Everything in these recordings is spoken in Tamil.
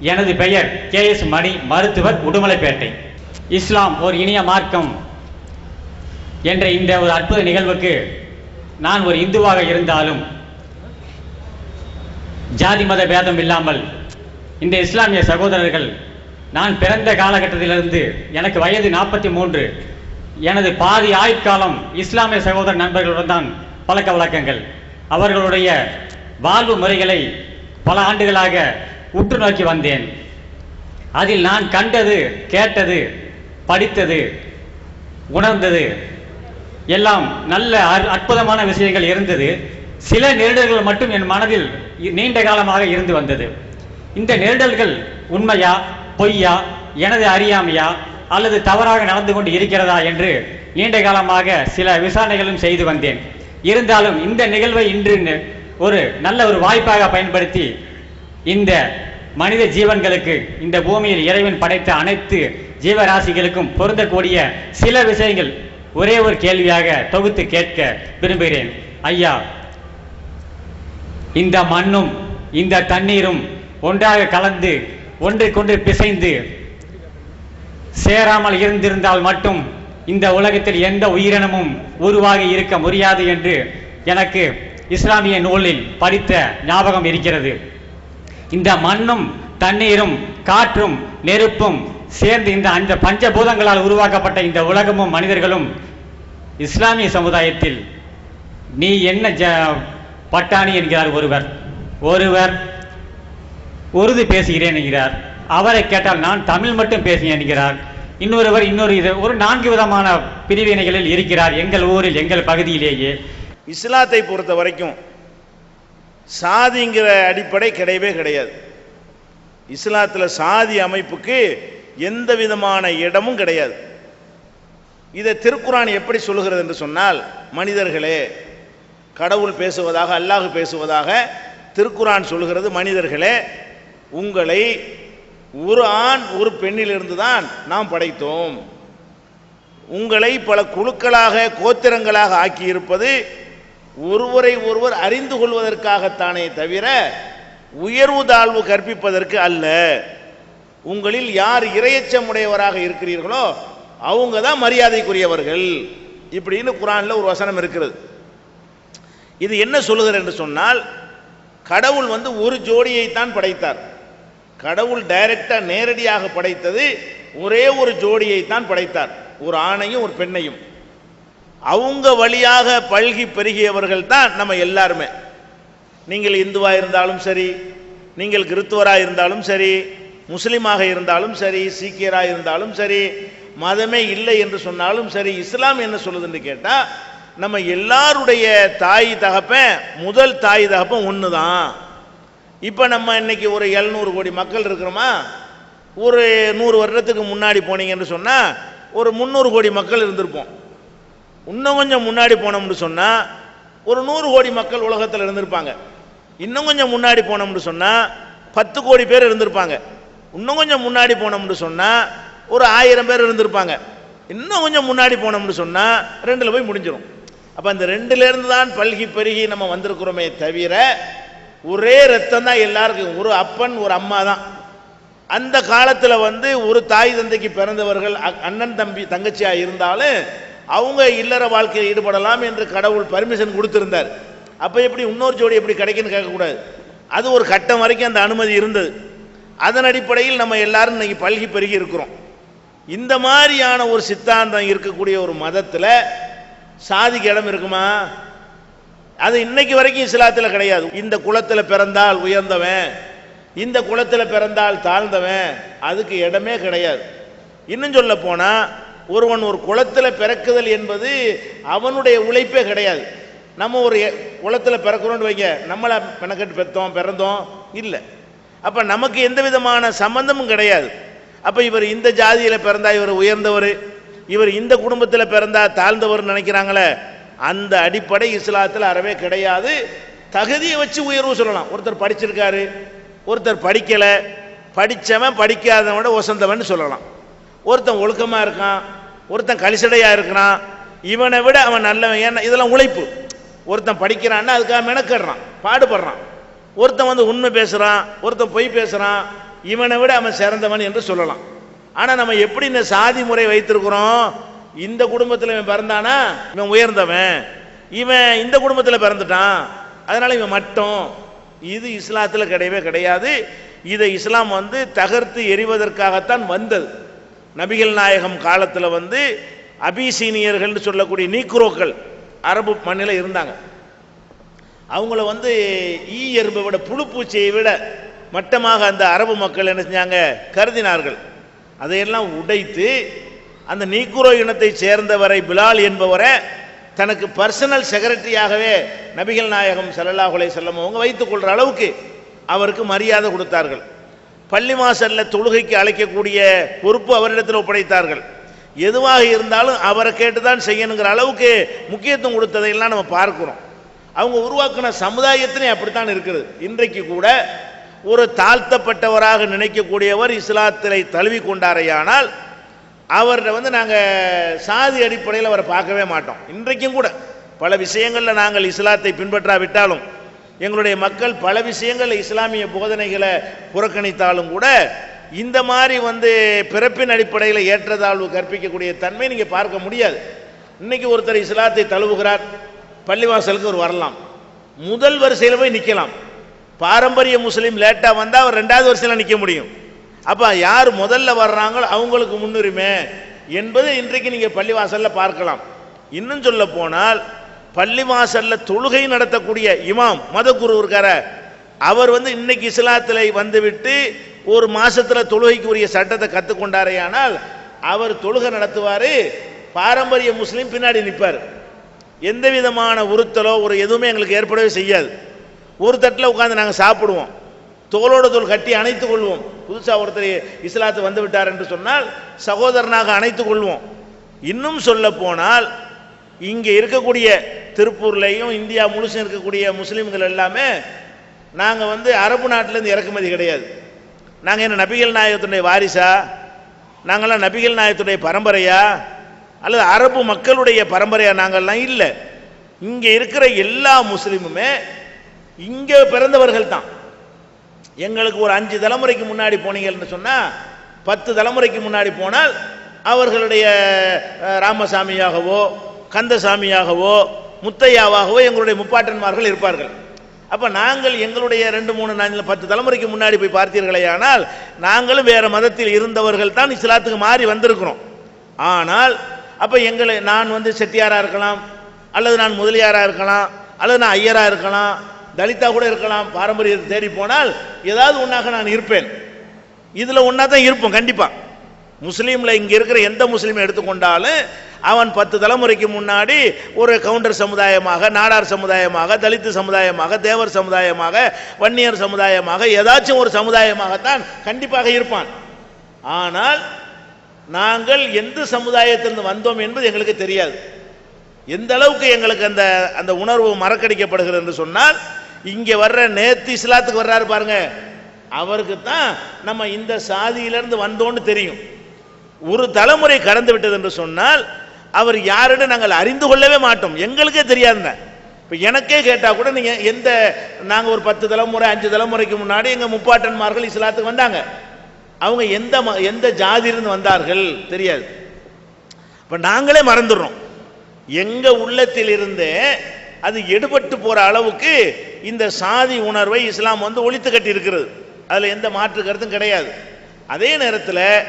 எனது பெயர் கே எஸ் மணி மருத்துவர் உடுமலைப்பேட்டை. இஸ்லாம் ஒரு இனிய மார்க்கம் என்ற இந்த ஒரு அற்புத நிகழ்வுக்கு நான் ஒரு இந்துவாக இருந்தாலும் ஜாதி மத பேதம் இல்லாமல் இந்த இஸ்லாமிய சகோதரர்கள் நான் பிறந்த காலகட்டத்திலிருந்து எனக்கு வயது நாற்பத்தி மூன்று எனது பாதி ஆயுட்காலம் இஸ்லாமிய சகோதர நண்பர்களுடன் தான் பழக்க வழக்கங்கள். அவர்களுடைய வாழ்வு முறைகளை பல ஆண்டுகளாக உற்று நோக்கி வந்தேன். அதில் நான் கண்டது கேட்டது படித்தது உணர்ந்தது. எல்லாம் நல்ல அற்புதமான விஷயங்கள் இருந்தது. சில நெருடல்கள் மட்டும் என் மனதில் நீண்ட காலமாக இருந்து வந்தது. இந்த நெருடல்கள் உண்மையா பொய்யா எனது அறியாமையா அல்லது தவறாக நடந்து கொண்டு இருக்கிறதா என்று நீண்ட காலமாக சில விசாரணைகளும் செய்து வந்தேன். இருந்தாலும் இந்த நிகழ்வை இன்று ஒரு நல்ல ஒரு வாய்ப்பாக பயன்படுத்தி இந்த மனித ஜீவன்களுக்கு இந்த பூமியில் இறைவன் படைத்த அனைத்து ஜீவராசிகளுக்கும் பொருந்தக்கூடிய சில விஷயங்கள் ஒரே ஒரு கேள்வியாக தொகுத்து கேட்க விரும்புகிறேன். ஐயா இந்த மண்ணும் இந்த தண்ணீரும் ஒன்றாக கலந்து ஒன்றுக்கொன்று பிசைந்து சேராமல் இருந்திருந்தால் மட்டும் இந்த உலகத்தில் எந்த உயிரினமும் உருவாகி இருக்க முடியாது என்று எனக்கு இஸ்லாமிய நூலில் படித்த ஞாபகம் இருக்கிறது. இந்த மண்ணும் தண்ணீரும் காற்றும் நெருப்பும் சேர்ந்து இந்த அந்த பஞ்சபூதங்களால் உருவாக்கப்பட்ட இந்த உலகமும் மனிதர்களும் இஸ்லாமிய சமுதாயத்தில் நீ என்ன ஜ பட்டாணி என்கிறார் ஒருவர். ஒருவர் உருது பேசுகிறேன் என்கிறார். அவரை கேட்டால் நான் தமிழ் மட்டும் பேசுகிறேன் என்கிறார். இன்னொருவர் இன்னொரு இது ஒரு நான்கு விதமான பிரிவினைகளில் இருக்கிறார் எங்கள் ஊரில் எங்கள் பகுதியிலேயே. இஸ்லாத்தை பொறுத்த வரைக்கும் சாதிங்கிற அடிப்படை கிடையவே கிடையாது. இஸ்லாத்தில் சாதி அமைப்புக்கு எந்த விதமான இடமும் கிடையாது. இதை திருக்குரான் எப்படி சொல்லுகிறது என்று சொன்னால் மனிதர்களே கடவுள் பேசுவதாக அல்லாஹ் பேசுவதாக திருக்குரான் சொல்லுகிறது. மனிதர்களே உங்களை ஒரு ஆண் ஒரு பெண்ணிலிருந்து தான் நாம் படைத்தோம். உங்களை பல குழுக்களாக கோத்திரங்களாக ஆக்கியிருப்பது ஒருவரை ஒருவர் அறிந்து கொள்வதற்காகத்தானே தவிர உயர்வு தாழ்வு கற்பிப்பதற்கு அல்ல. உங்களில் யார் இரையச்சமுடையவராக இருக்கிறீர்களோ அவங்க தான் மரியாதைக்குரியவர்கள். இப்படின்னு குரானில் ஒரு வசனம் இருக்கிறது. இது என்ன சொல்லுகிறது என்று சொன்னால் கடவுள் வந்து ஒரு ஜோடியை தான் படைத்தார். கடவுள் டைரக்டாக நேரடியாக படைத்தது ஒரே ஒரு ஜோடியைத்தான் படைத்தார். ஒரு ஆணையும் ஒரு பெண்ணையும். அவங்க வழியாக பல்கி பெருகியவர்கள் தான் நம்ம எல்லாருமே. நீங்கள் இந்துவா இருந்தாலும் சரி நீங்கள் கிறித்துவராக இருந்தாலும் சரி முஸ்லீமாக இருந்தாலும் சரி சீக்கியராக இருந்தாலும் சரி மதமே இல்லை என்று சொன்னாலும் சரி இஸ்லாம் என்ன சொல்லுதுன்னு கேட்டால் நம்ம எல்லாருடைய தாய் தகப்பன் முதல் தாய் தகப்பன் ஒன்று தான் இப்போ நம்ம இன்னைக்கு ஒரு எழுநூறு கோடி மக்கள் இருக்கிறோமா? ஒரு நூறு வருடத்துக்கு முன்னாடி போனீங்கன்னு சொன்னால் ஒரு முந்நூறு கோடி மக்கள் இருந்திருப்போம். இன்னும் கொஞ்சம் முன்னாடி போனோம்னு சொன்னால் ஒரு நூறு கோடி மக்கள் உலகத்தில் இருந்திருப்பாங்க. இன்னும் கொஞ்சம் முன்னாடி போனோம்னு சொன்னால் பத்து கோடி பேர் இருந்திருப்பாங்க. இன்னும் கொஞ்சம் முன்னாடி போனோம்னு சொன்னால் ஒரு ஆயிரம் பேர் இருந்திருப்பாங்க. இன்னும் கொஞ்சம் முன்னாடி போனோம்னு சொன்னால் ரெண்டில் போய் முடிஞ்சிடும் அப்போ அந்த ரெண்டுலேருந்து தான் பல்கி பெருகி நம்ம வந்திருக்கிறோமே தவிர ஒரே ரத்தம் தான் எல்லாருக்கும். ஒரு அப்பன் ஒரு அம்மா தான் அந்த காலத்தில் வந்து ஒரு தாய் தந்தைக்கு பிறந்தவர்கள் அண்ணன் தம்பி தங்கச்சியாக இருந்தாலும் அவங்க இல்லற வாழ்க்கையில் ஈடுபடலாம் என்று கடவுள் பர்மிஷன் கொடுத்திருந்தார். அப்போ எப்படி இன்னொரு ஜோடி எப்படி கிடைக்குன்னு கேட்கக்கூடாது. அது ஒரு கட்டம் வரைக்கும் அந்த அனுமதி இருந்தது. அதன் அடிப்படையில் நம்ம எல்லாரும் இன்னைக்கு பல்கி பெருகி இருக்கிறோம். இந்த மாதிரியான ஒரு சித்தாந்தம் இருக்கக்கூடிய ஒரு மதத்தில் சாதிக்கு இடம் இருக்குமா? அது இன்னைக்கு வரைக்கும் இஸ்லாத்தில் கிடையாது. இந்த குலத்தில் பிறந்தால் உயர்ந்தவன் இந்த குளத்தில் பிறந்தால் தாழ்ந்தவன் அதுக்கு இடமே கிடையாது. இன்னும் சொல்ல போனால் ஒருவன் ஒரு குளத்தில் பிறக்குதல் என்பது அவனுடைய உழைப்பே கிடையாது. நம்ம ஒரு எ- குலத்தில் பிறக்கிறோம்னு வைங்க நம்மளை மெனக்கட்டு பெற்றோம் பிறந்தோம் இல்லை. அப்போ நமக்கு எந்த விதமான சம்பந்தமும் கிடையாது. அப்போ இவர் இந்த ஜாதியில் பிறந்தா இவர் உயர்ந்தவர் இவர் இந்த குடும்பத்தில் பிறந்தா தாழ்ந்தவர் நினைக்கிறாங்களே அந்த அடிப்படை இஸ்லாத்தில் அறவே கிடையாது. தகுதியை வச்சு உயர்வு சொல்லலாம். ஒருத்தர் படிச்சிருக்காரு ஒருத்தர் படிக்கலை படித்தவன் படிக்காதவன் ஒசந்தவன் சொல்லலாம். ஒருத்தன் ஒழுக்கமாக இருக்கான் ஒருத்தன் கலிசடையாக இருக்கிறான் இவனை விட அவன் நல்லவன். ஏன்னா இதெல்லாம் உழைப்பு. ஒருத்தன் படிக்கிறான்னா அதுக்காக மெனக்கடுறான் பாடுபடுறான். ஒருத்தன் வந்து உண்மை பேசுகிறான் ஒருத்தன் பொய் பேசுகிறான் இவனை விட அவன் சிறந்தவன் என்று சொல்லலாம். ஆனால் நம்ம எப்படி இந்த சாதி முறை வைத்திருக்கிறோம்? இந்த குடும்பத்தில் இவன் பிறந்தானா? இவன் உயர்ந்தவன். இவன் இந்த குடும்பத்தில் பிறந்துட்டான். அதனால் இவன் மட்டும். இது இஸ்லாத்தில் கிடையவே கிடையாது. இதை இஸ்லாம் வந்து தகர்த்து எறிவதற்காகத்தான் வந்தது. நபிகள் நாயகம் காலத்தில் வந்து அபிசீனியர்கள்னு சொல்லக்கூடிய நீக்ரோக்கள் அரபு மண்ணில் இருந்தாங்க. அவங்கள வந்து ஈ எறும்பை விட புழுப்பூச்சியை விட மட்டமாக அந்த அரபு மக்கள் என்ன செஞ்சாங்க? கருதினார்கள். அதையெல்லாம் உடைத்து அந்த நீக்குரோ இனத்தை சேர்ந்தவரை பிலால் என்பவரை தனக்கு பர்சனல் செக்ரட்டரியாகவே நபிகள் நாயகம் ஸல்லல்லாஹு அலைஹி அவங்க வைத்துக்கொள்கிற அளவுக்கு அவருக்கு மரியாதை கொடுத்தார்கள். பள்ளி வாசல்ல தொழுகைக்கு அழைக்கக்கூடிய பொறுப்பு அவரிடத்தில் ஒப்படைத்தார்கள். எதுவாக இருந்தாலும் அவரை கேட்டுதான் செய்யணுங்கிற அளவுக்கு முக்கியத்துவம் கொடுத்ததையெல்லாம் நம்ம பார்க்கிறோம். அவங்க உருவாக்கின சமுதாயத்திலே அப்படித்தான் இருக்குது இன்றைக்கு கூட ஒரு தாழ்த்தப்பட்டவராக நினைக்கக்கூடியவர் இஸ்லாத்திலே தழுவி கொண்டாரையானால் அவரை வந்து நாங்கள் சாதி அடிப்படையில் அவரை பார்க்கவே மாட்டோம். இன்றைக்கும் கூட பல விஷயங்களில் நாங்கள் இஸ்லாத்தை பின்பற்றாவிட்டாலும் எங்களுடைய மக்கள் பல விஷயங்கள் இஸ்லாமிய போதனைகளை புறக்கணித்தாலும் கூட இந்த மாதிரி வந்து பிறப்பின் அடிப்படையில் ஏற்றதாழ்வு கற்பிக்கக்கூடிய தன்மை நீங்கள் பார்க்க முடியாது. இன்னைக்கு ஒருத்தர் இஸ்லாத்தை தழுவுகிறார் பள்ளிவாசலுக்கு ஒரு வரலாம். முதல் வரிசையில் போய் நிற்கலாம் பாரம்பரிய முஸ்லீம் லேட்டாக வந்தால் அவர் ரெண்டாவது வரிசையில் நிற்க முடியும். அப்போ யார் முதல்ல வர்றாங்களோ அவங்களுக்கு முன்னுரிமை என்பது இன்றைக்கு நீங்கள் பள்ளிவாசலில் பார்க்கலாம். இன்னும் சொல்ல போனால் பள்ளிவாசலில் தொழுகை நடத்தக்கூடிய இமாம் மதகுரு இருக்கார அவர் வந்து இன்னைக்கு இஸ்லாத்தில் வந்துவிட்டு ஒரு மாசத்துல தொழுகைக்கு உரிய சட்டத்தை கற்றுக்கொண்டாரேயானால் அவர் தொழுகை நடத்துவார் பாரம்பரிய முஸ்லீம் பின்னாடி நிற்பார் எந்த விதமான உறுத்தலோ ஒரு எதுவுமே எங்களுக்கு ஏற்படவே செய்யாது. ஒரு தட்டில் உட்காந்து நாங்கள் சாப்பிடுவோம். தோளோட தோல் கட்டி அணைத்துக் கொள்வோம். புதுசாக ஒருத்தர் இஸ்லாத்து வந்து விட்டார் என்று சொன்னால் சகோதரனாக அணைத்துக் கொள்வோம். இன்னும் சொல்ல போனால் இங்கே இருக்கக்கூடிய திருப்பூர்லேயும் இந்தியா முழுசும் இருக்கக்கூடிய முஸ்லீம்கள் எல்லாமே நாங்கள் வந்து அரபு நாட்டிலேருந்து இறக்குமதி கிடையாது. நாங்கள் என்ன நபிகள் நாயகத்துடைய வாரிசா? நாங்கள்லாம் நபிகள் நாயகத்துடைய பரம்பரையா? அல்லது அரபு மக்களுடைய பரம்பரையா நாங்கள்லாம் இல்லை. இங்கே இருக்கிற எல்லா முஸ்லீமுமே இங்கே பிறந்தவர்கள் தான். எங்களுக்கு ஒரு அஞ்சு தலைமுறைக்கு முன்னாடி போனீங்கன்னு சொன்னால் பத்து தலைமுறைக்கு முன்னாடி போனால் அவர்களுடைய ராமசாமியாகவோ கந்தசாமியாகவோ முத்தையாவாகவோ எங்களுடைய முப்பாட்டன்மார்கள் இருப்பார்கள். அப்போ நாங்கள் எங்களுடைய ரெண்டு மூணு நாலு பத்து தலைமுறைக்கு முன்னாடி போய் பார்த்தீர்களேயானால் நாங்களும் வேறு மதத்தில் இருந்தவர்கள் தான் இஸ்லாத்துக்கு மாறி வந்திருக்கிறோம். ஆனால் அப்போ எங்களை நான் வந்து செட்டியாராக இருக்கலாம் அல்லது நான் முதலியாராக இருக்கலாம் அல்லது நான் ஐயராக இருக்கலாம் தலிதா கூட இருக்கலாம் பாரம்பரியத்தை தேடி போனால் ஏதாவது ஒன்றாக நான் இருப்பேன். இதில் ஒன்றா தான் இருப்போம் கண்டிப்பாக முஸ்லீமில் இங்கே இருக்கிற எந்த முஸ்லீமை எடுத்துக்கொண்டாலும் அவன் பத்து தலைமுறைக்கு முன்னாடி ஒரு கவுண்டர் சமுதாயமாக நாடார் சமுதாயமாக தலித்து சமுதாயமாக தேவர் சமுதாயமாக வன்னியர் சமுதாயமாக ஏதாச்சும் ஒரு சமுதாயமாகத்தான் கண்டிப்பாக இருப்பான். ஆனால் நாங்கள் எந்த சமுதாயத்திலிருந்து வந்தோம் என்பது எங்களுக்கு தெரியாது. எந்த அளவுக்கு எங்களுக்கு அந்த அந்த உணர்வு மறக்கடிக்கப்படுகிறது என்று சொன்னால் இங்கே வர்ற நேத்து இஸ்லாத்துக்கு வர்றாரு பாருங்க. அவருக்கு தான் நம்ம இந்த சாதியிலிருந்து வந்தோன்னு தெரியும். ஒரு தலைமுறை கடந்து விட்டது என்று சொன்னால் அவர் யாருன்னு நாங்கள் அறிந்து கொள்ளவே மாட்டோம். எங்களுக்கே தெரியாதுங்க. இப்போ எனக்கே கேட்டால் கூட நீங்கள் எந்த நாங்கள் ஒரு பத்து தலைமுறை அஞ்சு தலைமுறைக்கு முன்னாடி எங்கள் முப்பாட்டன்மார்கள் இஸ்லாத்துக்கு வந்தாங்க. அவங்க எந்த ம- எந்த ஜாதியிலிருந்து வந்தார்கள் தெரியாது. இப்போ நாங்களே மறந்துடுறோம். எங்கள் உள்ளத்தில் இருந்தே அது எடுபட்டு போகிற அளவுக்கு இந்த சாதி உணர்வை இஸ்லாம் வந்து ஒழித்து கட்டி இருக்கிறது அதில் எந்த மாற்று கருத்தும் கிடையாது. அதே நேரத்தில்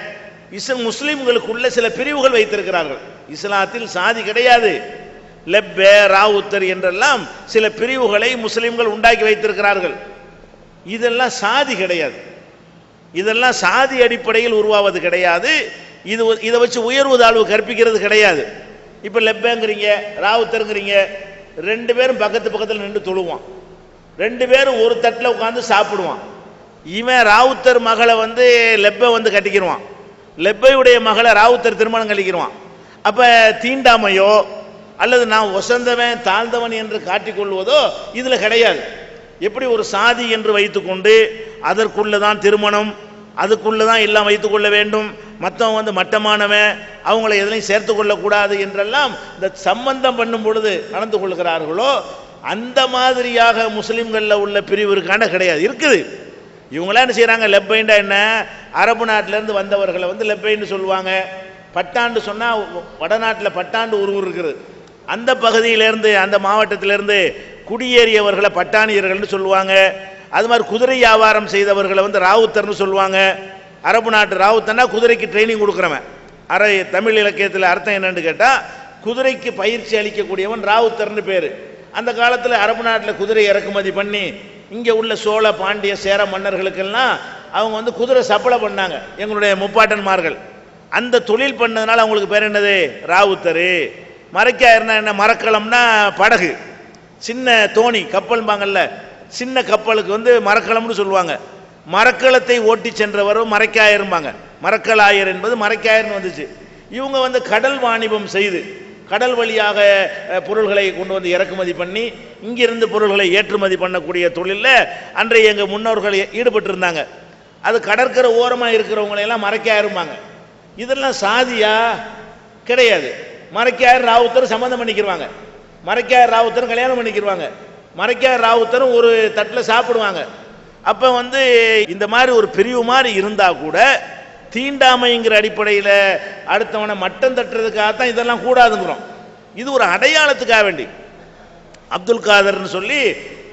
இஸ்லாம் முஸ்லீம்களுக்குள்ள சில பிரிவுகள் வைத்திருக்கிறார்கள். இஸ்லாத்தில் சாதி கிடையாது. லெப்பே ராவுத்தர் என்றெல்லாம் சில பிரிவுகளை முஸ்லிம்கள் உண்டாக்கி வைத்திருக்கிறார்கள். இதெல்லாம் சாதி கிடையாது. இதெல்லாம் சாதி அடிப்படையில் உருவாவது கிடையாது. இது இதை வச்சு உயர்வு தாழ்வு கற்பிக்கிறது கிடையாது. இப்போ லெப்பேங்கிறீங்க ராவுத்தருங்கிறீங்க ரெண்டு பேரும் பக்கத்து பக்கத்தில் நின்று தொழுவான். ரெண்டு பேரும் ஒரு தட்டில் உட்காந்து சாப்பிடுவான். இவன் ராவுத்தர் மகளை வந்து லெப்பை வந்து கட்டிக்கிடுவான் லெப்பையுடைய மகளை ராவுத்தர் திருமணம் கழிக்கிடுவான் அப்போ தீண்டாமையோ அல்லது நான் ஒசந்தவன் தாழ்ந்தவன் என்று காட்டிக்கொள்வதோ இதில் கிடையாது. எப்படி ஒரு சாதி என்று வைத்துக்கொண்டு அதற்குள்ளே தான் திருமணம் அதுக்குள்ளே தான் எல்லாம் வைத்துக்கொள்ள வேண்டும் மற்றவன் வந்து மட்டமானவன் அவங்கள எதுலையும் சேர்த்து கொள்ளக்கூடாது என்றெல்லாம் இந்த சம்பந்தம் பண்ணும் பொழுது நடந்து கொள்கிறார்களோ அந்த மாதிரியாக முஸ்லிம்களில் உள்ள பிரிவு இருக்கான கிடையாது. இருக்குது. இவங்களாம் என்ன செய்கிறாங்க லெப்பைண்டா என்ன? அரபு நாட்டிலேருந்து வந்தவர்களை வந்து லெப்பைன்னு சொல்லுவாங்க. பட்டாண்டு சொன்னால் வடநாட்டில் பட்டாண்டு ஒரு ஊர் இருக்குது. அந்த பகுதியிலேருந்து அந்த மாவட்டத்திலேருந்து குடியேறியவர்களை பட்டாணியர்கள்னு சொல்லுவாங்க. அது மாதிரி குதிரை வியாபாரம் செய்தவர்களை வந்து ராவுத்தர்னு சொல்லுவாங்க. அரபு நாட்டு ராவுத்தர்னா குதிரைக்கு ட்ரைனிங் கொடுக்குறவன். அரை தமிழ் இலக்கியத்தில் அர்த்தம் என்னன்னு கேட்டால் குதிரைக்கு பயிற்சி அளிக்கக்கூடியவன் ராவுத்தர்னு பேர். அந்த காலத்தில் அரபு நாட்டில் குதிரை இறக்குமதி பண்ணி இங்கே உள்ள சோழ பாண்டிய சேர மன்னர்களுக்கெல்லாம் அவங்க வந்து குதிரை சப்ளை பண்ணாங்க. எங்களுடைய முப்பாட்டன்மார்கள். அந்த தொழில் பண்ணதுனால அவங்களுக்கு பேர் என்னது? ராவுத்தரு. மறைக்காயிருனா என்ன? மரக்கலம்னா படகு. சின்ன தோணி கப்பல்பாங்கல்ல சின்ன கப்பலுக்கு வந்து மரக்கலம்னு சொல்லுவாங்க. மரக்கலத்தை ஓட்டி சென்றவரும் மறைக்காயிரும்பாங்க. மரக்கலாயர் என்பது மறைக்காயர்னு வந்துச்சு. இவங்க வந்து கடல் வாணிபம் செய்து கடல் வழியாக பொருள்களை கொண்டு வந்து இறக்குமதி பண்ணி இங்கிருந்து பொருள்களை ஏற்றுமதி பண்ணக்கூடிய தொழிலில் அன்றைய எங்கள் முன்னோர்கள் ஈடுபட்டிருந்தாங்க. அது கடற்கரை ஓரமாக இருக்கிறவங்களையெல்லாம் எல்லாம் மறைக்காயிரும்பாங்க. இதெல்லாம் சாதியா? கிடையாது. மறைக்காயர் ராவுத்தரும் சம்மந்தம் பண்ணிக்கிடுவாங்க மறைக்காயர் ராவுத்தரும் கல்யாணம் பண்ணிக்கிருவாங்க. மறைக்காயர் ராவுத்தரும் ஒரு தட்டில் சாப்பிடுவாங்க. அப்போ வந்து இந்த மாதிரி ஒரு பிரிவு மாதிரி இருந்தால் கூட தீண்டாமைங்கிற அடிப்படையில் அடுத்தவனை மட்டம் தட்டுறதுக்காக தான் இதெல்லாம் கூடாதுங்கிறோம். இது ஒரு அடையாளத்துக்காக வேண்டி. அப்துல் காதர்னு சொல்லி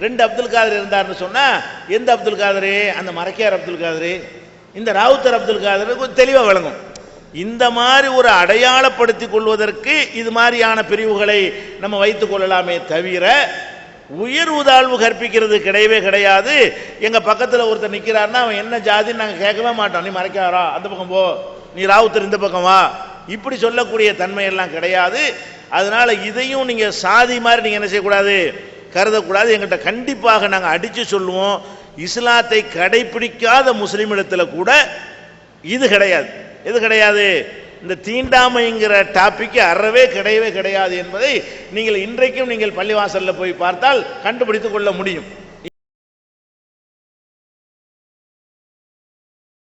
ரெண்டு அப்துல் காதர் இருந்தார்னு சொன்னால் எந்த அப்துல் காதரு? அந்த மறைக்கார் அப்துல் காதரு. இந்த ராவுத்தர் அப்துல் காதருக்கு தெளிவாக விளங்கும். இந்த மாதிரி ஒரு அடையாளப்படுத்திக் கொள்வதற்கு இது மாதிரியான பிரிவுகளை நம்ம வைத்துக் கொள்ளலாமே தவிர உயர் உதாழ்வு கற்பிக்கிறது கிடையவே கிடையாது. எங்க பக்கத்தில் ஒருத்தர் நிற்கிறாருன்னா அவன் என்ன ஜாதின்னு நாங்கள் கேட்கவே மாட்டோம். நீ மறைக்காரா அந்த பக்கம் போ. நீ ராவுத்தர் இந்த பக்கம் வா. இப்படி சொல்லக்கூடிய தன்மையெல்லாம் கிடையாது. அதனால இதையும் நீங்கள் சாதி மாதிரி நீங்கள் என்ன செய்யக்கூடாது? கருதக்கூடாது. எங்கள்கிட்ட கண்டிப்பாக நாங்கள் அடித்து சொல்லுவோம். இஸ்லாத்தை கடைபிடிக்காத முஸ்லிமிடத்துல கூட இது கிடையாது. இது கிடையாது. இந்த தீண்டாமைங்கிற டாபிக் அறவே கிடையவே கிடையாது என்பதை நீங்கள் இன்றைக்கும் நீங்கள் பள்ளிவாசலில் போய் பார்த்தால் கண்டுபிடித்துக் கொள்ள முடியும்.